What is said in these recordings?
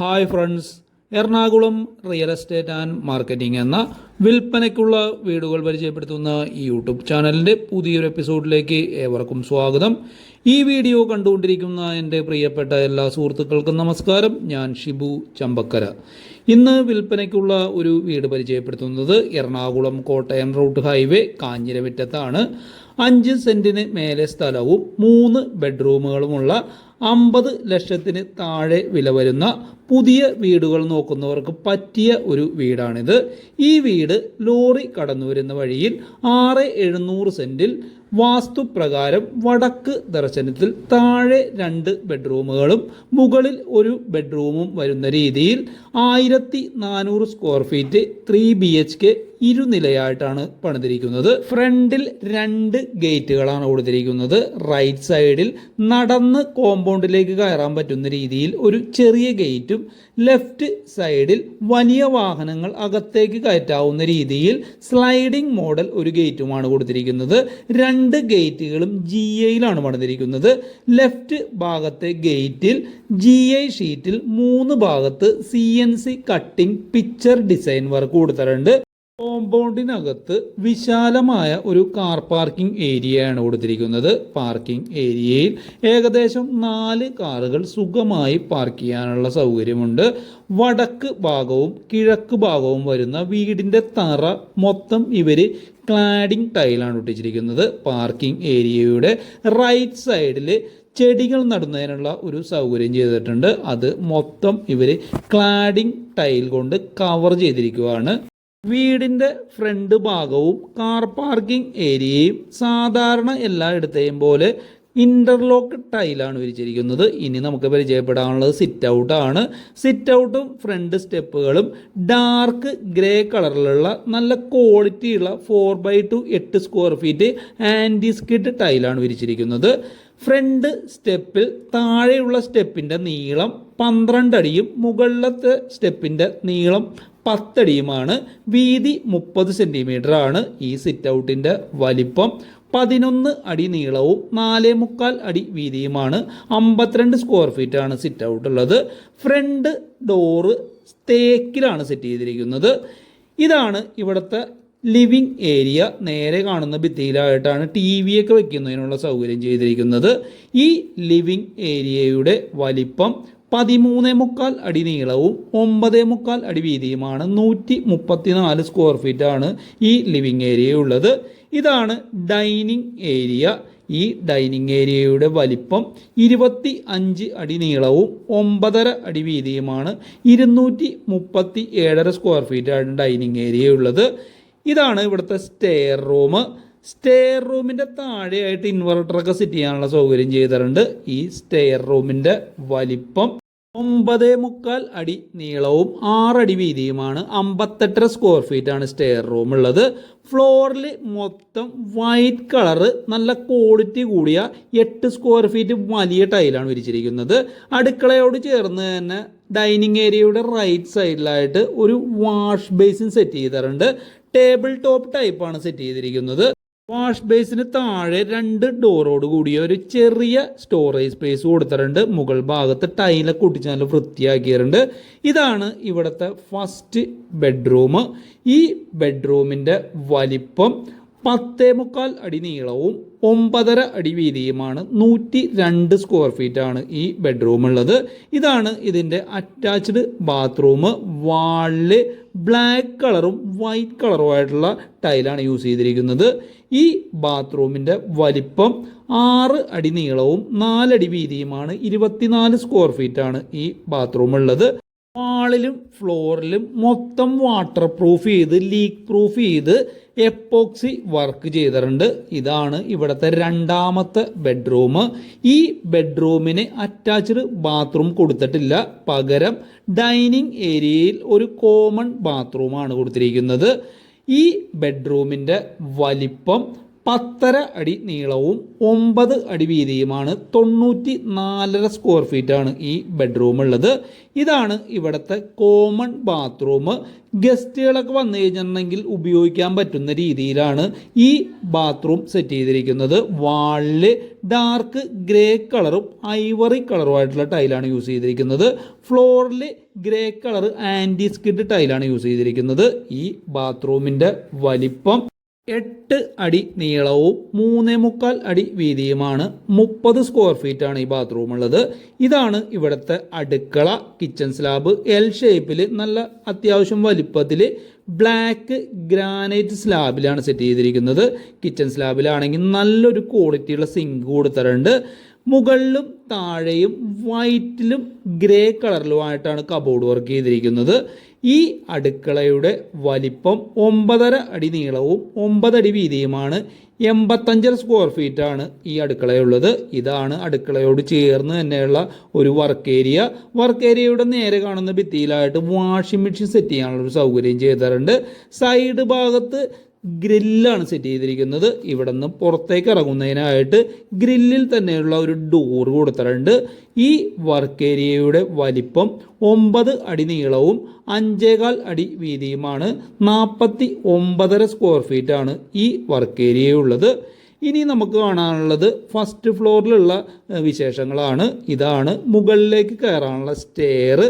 Hi friends Ernakulam real estate and marketing എന്ന വിൽപ്പനയ്ക്കുള്ള വീടുകൾ പരിചയപ്പെടുത്തുന്ന ഈ യൂട്യൂബ് ചാനലിന്റെ പുതിയൊരു എപ്പിസോഡിലേക്ക് ഏവർക്കും സ്വാഗതം. ഈ വീഡിയോ കണ്ടുകൊണ്ടിരിക്കുന്ന എന്റെ പ്രിയപ്പെട്ട എല്ലാ സുഹൃത്തുക്കൾക്കും നമസ്കാരം. ഞാൻ ഷിബു ചമ്പക്കര. ഇന്ന് വിൽപ്പനയ്ക്കുള്ള ഒരു വീട് പരിചയപ്പെടുത്തുന്നത് എറണാകുളം കോട്ടയം റൂട്ട് ഹൈവേ കാഞ്ഞിരമിറ്റത്താണ് അഞ്ച് സെന്റിന് മേലെ സ്ഥലവും മൂന്ന് ബെഡ്റൂമുകളുമുള്ള അമ്പത് ലക്ഷത്തിന് താഴെ വില വരുന്ന പുതിയ വീടുകൾ നോക്കുന്നവർക്ക് പറ്റിയ ഒരു വീടാണിത്. ഈ വീട് ലോറി കടന്നു വരുന്ന വഴിയിൽ ആറ് എഴുന്നൂറ് സെന്റിൽ വാസ്തുപ്രകാരം വടക്ക് ദർശനത്തിൽ താഴെ രണ്ട് ബെഡ്റൂമുകളും മുകളിൽ ഒരു ബെഡ്റൂമും വരുന്ന രീതിയിൽ ആയിരത്തി നാനൂറ് square feet three B H K ഇരുനിലയായിട്ടാണ് പണിതിരിക്കുന്നത്. ഫ്രണ്ടിൽ രണ്ട് ഗേറ്റുകളാണ് കൊടുത്തിരിക്കുന്നത്. റൈറ്റ് സൈഡിൽ നടന്ന് കോമ്പൗണ്ടിലേക്ക് കയറാൻ പറ്റുന്ന രീതിയിൽ ഒരു ചെറിയ ഗേറ്റും ലെഫ്റ്റ് സൈഡിൽ വലിയ വാഹനങ്ങൾ അകത്തേക്ക് കയറ്റാവുന്ന രീതിയിൽ സ്ലൈഡിംഗ് മോഡൽ ഒരു ഗേറ്റുമാണ് കൊടുത്തിരിക്കുന്നത്. രണ്ട് ഗേറ്റുകളും ജി എയിലാണ് പണിതിരിക്കുന്നത്. ലെഫ്റ്റ് ഭാഗത്തെ ഗേറ്റിൽ ജി ഐ ഷീറ്റിൽ മൂന്ന് ഭാഗത്ത് C N C cutting picture design work കൊടുത്തിട്ടുണ്ട്. കോമ്പൗണ്ടിനകത്ത് വിശാലമായ ഒരു കാർ പാർക്കിംഗ് ഏരിയയാണ് കൊടുത്തിരിക്കുന്നത്. പാർക്കിംഗ് ഏരിയയിൽ ഏകദേശം നാല് കാറുകൾ സുഖമായി പാർക്ക് ചെയ്യാനുള്ള സൗകര്യമുണ്ട്. വടക്ക് ഭാഗവും കിഴക്ക് ഭാഗവും വരുന്ന വീടിന്റെ തറ മൊത്തം ഇവർ ക്ലാഡിംഗ് ടൈലാണ് ഒട്ടിച്ചിരിക്കുന്നത്. പാർക്കിംഗ് ഏരിയയുടെ റൈറ്റ് സൈഡിൽ ചെടികൾ നടുന്നതിനുള്ള ഒരു സൗകര്യം ചെയ്തിട്ടുണ്ട്. അത് മൊത്തം ഇവർ ക്ലാഡിംഗ് ടൈൽ കൊണ്ട് കവർ ചെയ്തിരിക്കുകയാണ് വീടിന്റെ ഫ്രണ്ട് ഭാഗവും കാർ പാർക്കിംഗ് ഏരിയയും സാധാരണ എല്ലായിടത്തെയും പോലെ ഇന്റർലോക്ക് ടൈലാണ് വിരിച്ചിരിക്കുന്നത്. ഇനി നമുക്ക് പരിചയപ്പെടാനുള്ളത് സിറ്റ് ഔട്ടാണ് സിറ്റ് ഔട്ടും ഫ്രണ്ട് സ്റ്റെപ്പുകളും ഡാർക്ക് ഗ്രേ കളറിലുള്ള നല്ല ക്വാളിറ്റിയുള്ള ഫോർ ബൈ ടു എട്ട് സ്ക്വയർ ഫീറ്റ് ആന്റി സ്കിഡ് ടൈലാണ് വിരിച്ചിരിക്കുന്നത്. ഫ്രണ്ട് സ്റ്റെപ്പിൽ താഴെയുള്ള സ്റ്റെപ്പിന്റെ നീളം പന്ത്രണ്ട് അടിയും മുകളിലത്തെ സ്റ്റെപ്പിന്റെ നീളം പത്തടിയുമാണ്. വീതി മുപ്പത് ആണ് ഈ സിറ്റ് ഔട്ടിന്റെ വലിപ്പം. പതിനൊന്ന് അടി നീളവും നാലേ മുക്കാൽ അടി വീതിയുമാണ്. അമ്പത്തിരണ്ട് സ്ക്വയർ ഫീറ്റ് ആണ് സിറ്റ് ഔട്ട് ഉള്ളത് ഫ്രണ്ട് ഡോറ് തേക്കിലാണ് സെറ്റ് ചെയ്തിരിക്കുന്നത്. ഇതാണ് ഇവിടുത്തെ ലിവിങ് ഏരിയ. നേരെ കാണുന്ന ഭിത്തിയിലായിട്ടാണ് ടി വി ഒക്കെ വെക്കുന്നതിനുള്ള സൗകര്യം ചെയ്തിരിക്കുന്നത്. ഈ ലിവിങ് ഏരിയയുടെ വലിപ്പം പതിമൂന്നേ മുക്കാൽ അടി നീളവും ഒമ്പത് മുക്കാൽ അടി വീതിയുമാണ് നൂറ്റി മുപ്പത്തി നാല് സ്ക്വയർ ഫീറ്റ് ആണ് ഈ ലിവിങ് ഏരിയ ഉള്ളത്. ഇതാണ് ഡൈനിങ് ഏരിയ ഈ ഡൈനിങ് ഏരിയയുടെ വലിപ്പം ഇരുപത്തി അഞ്ച് അടി നീളവും ഒമ്പതര അടി വീതിയുമാണ് ഇരുന്നൂറ്റി മുപ്പത്തി ഏഴര സ്ക്വയർ ഫീറ്റ് ആണ് ഡൈനിങ് ഏരിയ ഉള്ളത്. ഇതാണ് ഇവിടുത്തെ സ്റ്റെയർ റൂം സ്റ്റെയർ റൂമിന്റെ താഴെയായിട്ട് ഇൻവെർട്ടറൊക്കെ സെറ്റ് ചെയ്യാനുള്ള സൗകര്യം ചെയ്തിട്ടുണ്ട്. ഈ സ്റ്റെയർ റൂമിന്റെ വലിപ്പം ഒമ്പത് മുക്കാൽ അടി നീളവും ആറടി വീതിയുമാണ്. അമ്പത്തെട്ടര സ്ക്വയർ ഫീറ്റ് ആണ് സ്റ്റെയർ റൂം ഉള്ളത്. ഫ്ലോറിൽ മൊത്തം വൈറ്റ് കളറ് നല്ല ക്വാളിറ്റി കൂടിയ എട്ട് സ്ക്വയർ ഫീറ്റ് വലിയ ടൈലാണ് വിരിച്ചിരിക്കുന്നത്. അടുക്കളയോട് ചേർന്ന് തന്നെ ഡൈനിങ് ഏരിയയുടെ റൈറ്റ് സൈഡിലായിട്ട് ഒരു വാഷ് ബേസിൻ സെറ്റ് ചെയ്തിട്ടുണ്ട്. ടേബിൾ ടോപ്പ് ടൈപ്പാണ് സെറ്റ് ചെയ്തിരിക്കുന്നത്. വാഷ് ബേസിന് താഴെ രണ്ട് ഡോറോട് കൂടിയ ഒരു ചെറിയ സ്റ്റോറേജ് സ്പേസ് കൊടുത്തിട്ടുണ്ട്. മുകൾ ഭാഗത്ത് ടൈലൊക്കെ ഒട്ടിച്ച് നല്ല വൃത്തിയാക്കിയിട്ടുണ്ട്. ഇതാണ് ഇവിടുത്തെ ഫസ്റ്റ് ബെഡ്റൂം ഈ ബെഡ്റൂമിന്റെ വലിപ്പം പത്തേ മുക്കാൽ അടി നീളവും ഒമ്പതര അടി വീതിയുമാണ് നൂറ്റി രണ്ട് സ്ക്വയർ ഫീറ്റ് ആണ് ഈ ബെഡ്റൂം ഉള്ളത്. ഇതാണ് ഇതിന്റെ അറ്റാച്ച്ഡ് ബാത്റൂം വാളിൽ ബ്ലാക്ക് കളറും വൈറ്റ് കളറുമായിട്ടുള്ള ടൈലാണ് യൂസ് ചെയ്തിരിക്കുന്നത്. ഈ ബാത്റൂമിന്റെ വലിപ്പം ആറ് അടി നീളവും നാലടി വീതിയുമാണ് ഇരുപത്തിനാല് സ്ക്വയർ ഫീറ്റ് ആണ് ഈ ബാത്റൂം ഉള്ളത്. വാളിലും ഫ്ലോറിലും മൊത്തം വാട്ടർ പ്രൂഫ് ചെയ്ത് ലീക്ക് പ്രൂഫ് ചെയ്ത് എപ്പോക്സി വർക്ക് ചെയ്തിട്ടുണ്ട്. ഇതാണ് ഇവിടുത്തെ രണ്ടാമത്തെ ബെഡ്റൂം. ഈ ബെഡ്റൂമിന് അറ്റാച്ച്ഡ് ബാത്റൂം കൊടുത്തിട്ടില്ല. പകരം ഡൈനിങ് ഏരിയയിൽ ഒരു കോമൺ ബാത്റൂമാണ് കൊടുത്തിരിക്കുന്നത്. ഈ ബെഡ്റൂമിന്റെ വലിപ്പം പത്തര അടി നീളവും ഒമ്പത് അടി വീതിയുമാണ് തൊണ്ണൂറ്റി നാലര സ്ക്വയർ ഫീറ്റാണ് ഈ ബെഡ്റൂം ഉള്ളത്. ഇതാണ് ഇവിടുത്തെ കോമൺ ബാത്റൂം ഗസ്റ്റുകളൊക്കെ വന്നു കഴിഞ്ഞിട്ടുണ്ടെങ്കിൽ ഉപയോഗിക്കാൻ പറ്റുന്ന രീതിയിലാണ് ഈ ബാത്റൂം സെറ്റ് ചെയ്തിരിക്കുന്നത്. വാളിൽ ഡാർക്ക് ഗ്രേ കളറും ഐവറി കളറുമായിട്ടുള്ള ടൈലാണ് യൂസ് ചെയ്തിരിക്കുന്നത്. ഫ്ലോറിൽ ഗ്രേ കളർ ആന്റി സ്കിഡ് ടൈലാണ് യൂസ് ചെയ്തിരിക്കുന്നത്. ഈ ബാത്റൂമിന്റെ വലിപ്പം എട്ട് അടി നീളവും മൂന്നേ മുക്കാൽ അടി വീതിയുമാണ് മുപ്പത് സ്ക്വയർ ഫീറ്റ് ആണ് ഈ ബാത്റൂം ഉള്ളത്. ഇതാണ് ഇവിടുത്തെ അടുക്കള കിച്ചൺ സ്ലാബ് എൽ ഷേപ്പിൽ നല്ല അത്യാവശ്യം വലിപ്പത്തിൽ ബ്ലാക്ക് ഗ്രാനൈറ്റ് സ്ലാബിലാണ് സെറ്റ് ചെയ്തിരിക്കുന്നത്. കിച്ചൺ സ്ലാബിലാണെങ്കിൽ നല്ലൊരു ക്വാളിറ്റിയുള്ള സിങ്ക് കൊടുത്തിട്ടുണ്ട്. മുകളിലും താഴെയും വൈറ്റിലും ഗ്രേ കളറിലുമായിട്ടാണ് കബോർഡ് വർക്ക് ചെയ്തിരിക്കുന്നത്. ഈ അടുക്കളയുടെ വലിപ്പം ഒമ്പതര അടി നീളവും ഒമ്പതടി വീതിയുമാണ്. എൺപത്തഞ്ചര സ്ക്വയർ ഫീറ്റ് ആണ് ഈ അടുക്കളയുള്ളത്. ഇതാണ് അടുക്കളയോട് ചേർന്ന് തന്നെയുള്ള ഒരു വർക്ക് ഏരിയ വർക്ക് ഏരിയയുടെ നേരെ കാണുന്ന ഭിത്തിയിലായിട്ട് വാഷിംഗ് മെഷീൻ സെറ്റ് ചെയ്യാനുള്ള ഒരു സൗകര്യം ചെയ്തിട്ടുണ്ട്. സൈഡ് ഭാഗത്ത് ഗ്രില്ലാണ് സെറ്റ് ചെയ്തിരിക്കുന്നത്. ഇവിടെ നിന്ന് പുറത്തേക്ക് ഇറങ്ങുന്നതിനായിട്ട് ഗ്രില്ലിൽ തന്നെയുള്ള ഒരു ഡോർ കൊടുത്തിട്ടുണ്ട്. ഈ വർക്ക് ഏരിയയുടെ വലിപ്പം ഒമ്പത് അടി നീളവും അഞ്ചേകാൽ അടി വീതിയുമാണ്. നാൽപ്പത്തി ഒമ്പതര സ്ക്വയർ ഫീറ്റാണ് ഈ വർക്ക് ഏരിയ ഉള്ളത്. ഇനി നമുക്ക് കാണാനുള്ളത് ഫസ്റ്റ് ഫ്ലോറിലുള്ള വിശേഷങ്ങളാണ്. ഇതാണ് മുകളിലേക്ക് കയറാനുള്ള സ്റ്റെയർ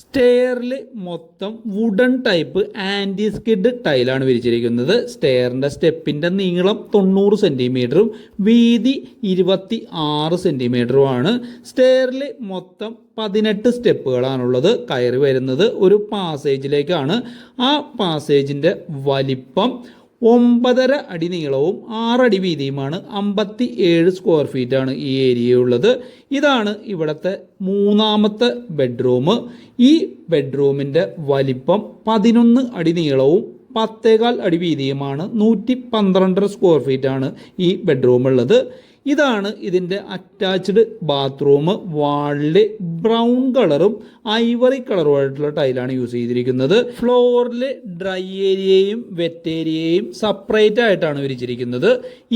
സ്റ്റെയറിൽ മൊത്തം വുഡൺ ടൈപ്പ് ആന്റി സ്കിഡ് ടൈലാണ് വിരിച്ചിരിക്കുന്നത്. സ്റ്റെയറിന്റെ സ്റ്റെപ്പിന്റെ നീളം തൊണ്ണൂറ് സെന്റിമീറ്ററും വീതി ഇരുപത്തി ആറ് സെന്റിമീറ്ററുമാണ് സ്റ്റെയറിൽ മൊത്തം പതിനെട്ട് സ്റ്റെപ്പുകളാണുള്ളത്. കയറി വരുന്നത് ഒരു പാസേജിലേക്കാണ് ആ പാസേജിന്റെ വലിപ്പം ഒമ്പതര അടി നീളവും ആറടി വീതിയുമാണ് അമ്പത്തി ഏഴ് സ്ക്വയർ ഫീറ്റാണ് ഈ ഏരിയ ഉള്ളത്. ഇതാണ് ഇവിടുത്തെ മൂന്നാമത്തെ ബെഡ്റൂം ഈ ബെഡ്റൂമിന്റെ വലിപ്പം പതിനൊന്ന് അടി നീളവും പത്തേകാൽ അടി വീതിയുമാണ് നൂറ്റി പന്ത്രണ്ടര സ്ക്വയർ ഫീറ്റാണ് ഈ ബെഡ്റൂം ഉള്ളത്. ഇതാണ് ഇതിന്റെ അറ്റാച്ച്ഡ് ബാത്റൂം വാളിൽ ബ്രൗൺ കളറും ഐവറി കളറുമായിട്ടുള്ള ടൈലാണ് യൂസ് ചെയ്തിരിക്കുന്നത്. ഫ്ലോറിൽ ഡ്രൈ ഏരിയയും വെറ്റ് ഏരിയയും സെപ്പറേറ്റ് ആയിട്ടാണ് വിരിച്ചിരിക്കുന്നത്.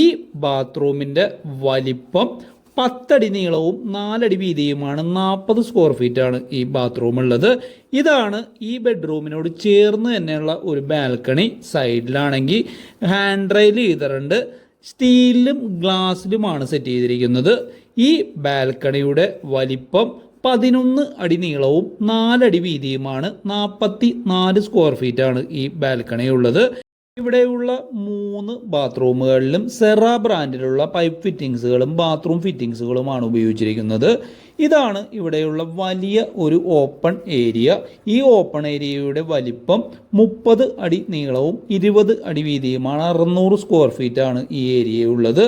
ഈ ബാത്റൂമിന്റെ വലിപ്പം പത്തടി നീളവും നാലടി വീതിയുമാണ്. നാൽപ്പത് സ്ക്വയർ ഫീറ്റ് ആണ് ഈ ബാത്റൂം ഉള്ളത്. ഇതാണ് ഈ ബെഡ്റൂമിനോട് ചേർന്ന് തന്നെയുള്ള ഒരു ബാൽക്കണി സൈഡിലാണെങ്കിൽ ഹാൻഡ് റെയിൽ ചെയ്തിട്ടുണ്ട് സ്റ്റീലിലും ഗ്ലാസ്സിലുമാണ് സെറ്റ് ചെയ്തിരിക്കുന്നത്. ഈ ബാൽക്കണിയുടെ വലിപ്പം പതിനൊന്ന് അടി നീളവും നാലടി വീതിയുമാണ് നാൽപ്പത്തി നാല് സ്ക്വയർ ഫീറ്റാണ് ഈ ബാൽക്കണി ഉള്ളത് ഇവിടെയുള്ള മൂന്ന് ബാത്റൂമുകളിലും സെറ ബ്രാൻഡിലുള്ള പൈപ്പ് ഫിറ്റിങ്സുകളും ബാത്റൂം ഫിറ്റിങ്സുകളുമാണ് ഉപയോഗിച്ചിരിക്കുന്നത്. ഇതാണ് ഇവിടെയുള്ള വലിയ ഒരു ഓപ്പൺ ഏരിയ ഈ ഓപ്പൺ ഏരിയയുടെ വലിപ്പം മുപ്പത് അടി നീളവും ഇരുപത് അടി വീതിയുമാണ്. അറുന്നൂറ് സ്ക്വയർ ഫീറ്റാണ് ഈ ഏരിയ ഉള്ളത്.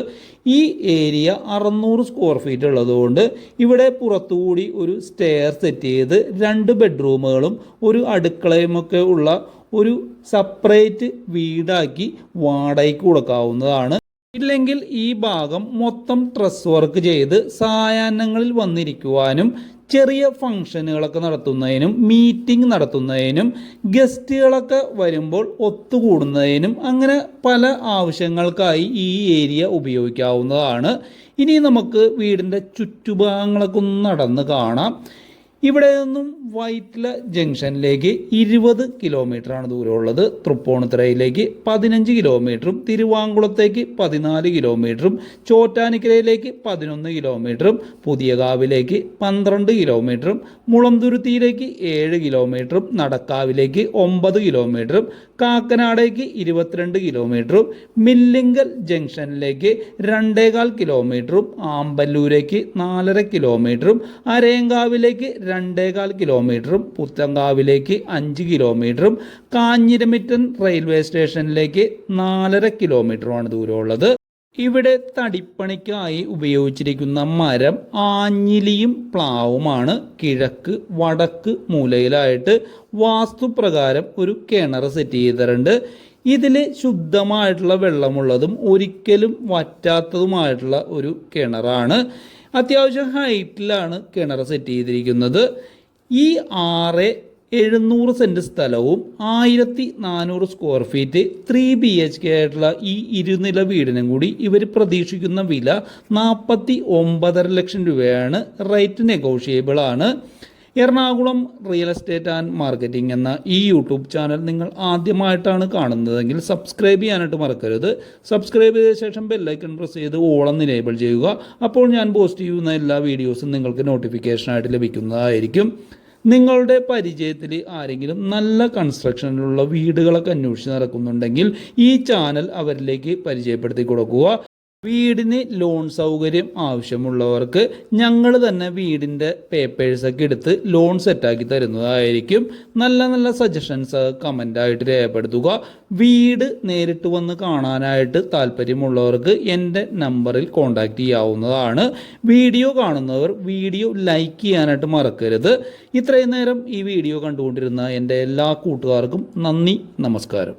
ഈ ഏരിയ അറുന്നൂറ് സ്ക്വയർ ഫീറ്റ് ഉള്ളതുകൊണ്ട് ഇവിടെ പുറത്തുകൂടി ഒരു സ്റ്റെയർ സെറ്റ് ചെയ്ത് രണ്ട് ബെഡ്റൂമുകളും ഒരു അടുക്കളയുമൊക്കെ ഉള്ള ഒരു സെപ്പറേറ്റ് വീടാക്കി വാടകയ്ക്ക് കൊടുക്കാവുന്നതാണ്. ഇല്ലെങ്കിൽ ഈ ഭാഗം മൊത്തം ട്രസ് വർക്ക് ചെയ്ത് സായാഹ്നങ്ങളിൽ വന്നിരിക്കുവാനും ചെറിയ ഫംഗ്ഷനുകളൊക്കെ നടത്തുന്നതിനും മീറ്റിംഗ് നടത്തുന്നതിനും ഗസ്റ്റുകളൊക്കെ വരുമ്പോൾ ഒത്തുകൂടുന്നതിനും അങ്ങനെ പല ആവശ്യങ്ങൾക്കായി ഈ ഏരിയ ഉപയോഗിക്കാവുന്നതാണ്. ഇനി നമുക്ക് വീടിന്റെ ചുറ്റുഭാഗങ്ങളൊക്കെ ഒന്ന് നടന്ന് കാണാം. ഇവിടെ നിന്നും വൈറ്റില ജംഗ്ഷനിലേക്ക് ഇരുപത് കിലോമീറ്ററാണ് ദൂരമുള്ളത്. തൃപ്പൂണിത്തുറയിലേക്ക് പതിനഞ്ച് കിലോമീറ്ററും തിരുവാങ്കുളത്തേക്ക് പതിനാല് കിലോമീറ്ററും ചോറ്റാനിക്കരയിലേക്ക് പതിനൊന്ന് കിലോമീറ്ററും പുതിയകാവിലേക്ക് പന്ത്രണ്ട് കിലോമീറ്ററും മുളന്തുരുത്തിയിലേക്ക് ഏഴ് കിലോമീറ്ററും നടക്കാവിലേക്ക് ഒമ്പത് കിലോമീറ്ററും കാക്കനാടേക്ക് ഇരുപത്തിരണ്ട് കിലോമീറ്ററും മില്ലിങ്കൽ ജംഗ്ഷനിലേക്ക് രണ്ടേകാൽ കിലോമീറ്ററും ആമ്പല്ലൂരേക്ക് നാലര കിലോമീറ്ററും അരയങ്കാവിലേക്ക് രണ്ടേകാൽ കിലോമീറ്ററും പുത്തങ്കാവിലേക്ക് അഞ്ച് കിലോമീറ്ററും കാഞ്ഞിരമിറ്റൻ റെയിൽവേ സ്റ്റേഷനിലേക്ക് നാലര കിലോമീറ്ററുമാണ് ദൂരമുള്ളത്. ഇവിടെ തടിപ്പണിക്കായി ഉപയോഗിച്ചിരിക്കുന്ന മരം ആഞ്ഞിലിയും പ്ലാവുമാണ്. കിഴക്ക് വടക്ക് മൂലയിലായിട്ട് വാസ്തുപ്രകാരം ഒരു കിണർ സെറ്റ് ചെയ്തിട്ടുണ്ട്. ഇതിൽ ശുദ്ധമായിട്ടുള്ള വെള്ളമുള്ളതും ഒരിക്കലും വറ്റാത്തതുമായിട്ടുള്ള ഒരു കിണറാണ്. അത്യാവശ്യം ഹൈറ്റിലാണ് കിണർ സെറ്റ് ചെയ്തിരിക്കുന്നത്. ഈ ആറ് എഴുന്നൂറ് സെന്റ് സ്ഥലവും ആയിരത്തി നാനൂറ് square feet three B H K ആയിട്ടുള്ള ഈ ഇരുനില വീടിനും കൂടി ഇവർ പ്രതീക്ഷിക്കുന്ന വില നാൽപ്പത്തി ഒമ്പതര ലക്ഷം രൂപയാണ്. റേറ്റ് നെഗോഷിയബിൾ ആണ്. Ernakulam real estate and marketing എന്ന ഈ യൂട്യൂബ് ചാനൽ നിങ്ങൾ ആദ്യമായിട്ടാണ് കാണുന്നതെങ്കിൽ സബ്സ്ക്രൈബ് ചെയ്യാനായിട്ട് മറക്കരുത്. സബ്സ്ക്രൈബ് ചെയ്ത ശേഷം ബെല്ലൈക്കൺ പ്രസ് ചെയ്ത് ഓളം എനേബിൾ ചെയ്യുക. അപ്പോൾ ഞാൻ പോസ്റ്റ് ചെയ്യുന്ന എല്ലാ വീഡിയോസും നിങ്ങൾക്ക് നോട്ടിഫിക്കേഷനായിട്ട് ലഭിക്കുന്നതായിരിക്കും. നിങ്ങളുടെ പരിചയത്തിൽ ആരെങ്കിലും നല്ല കൺസ്ട്രക്ഷനിലുള്ള വീടുകളൊക്കെ അന്വേഷിച്ച് നടക്കുന്നുണ്ടെങ്കിൽ ഈ ചാനൽ അവരിലേക്ക് പരിചയപ്പെടുത്തി കൊടുക്കുക. വീടിന് ലോൺ സൗകര്യം ആവശ്യമുള്ളവർക്ക് ഞങ്ങൾ തന്നെ വീടിന്റെ പേപ്പേഴ്സൊക്കെ എടുത്ത് ലോൺ സെറ്റാക്കി തരുന്നതായിരിക്കും. നല്ല നല്ല സജഷൻസ് കമന്റായിട്ട് രേഖപ്പെടുത്തുക. വീട് നേരിട്ട് വന്ന് കാണാനായിട്ട് താല്പര്യമുള്ളവർക്ക് എന്റെ നമ്പറിൽ കോൺടാക്റ്റ് ചെയ്യാവുന്നതാണ്. വീഡിയോ കാണുന്നവർ വീഡിയോ ലൈക്ക് ചെയ്യാനായിട്ട് മറക്കരുത്. ഇത്രയും നേരം ഈ വീഡിയോ കണ്ടുകൊണ്ടിരുന്ന എന്റെ എല്ലാ കൂട്ടുകാർക്കും നന്ദി നമസ്കാരം.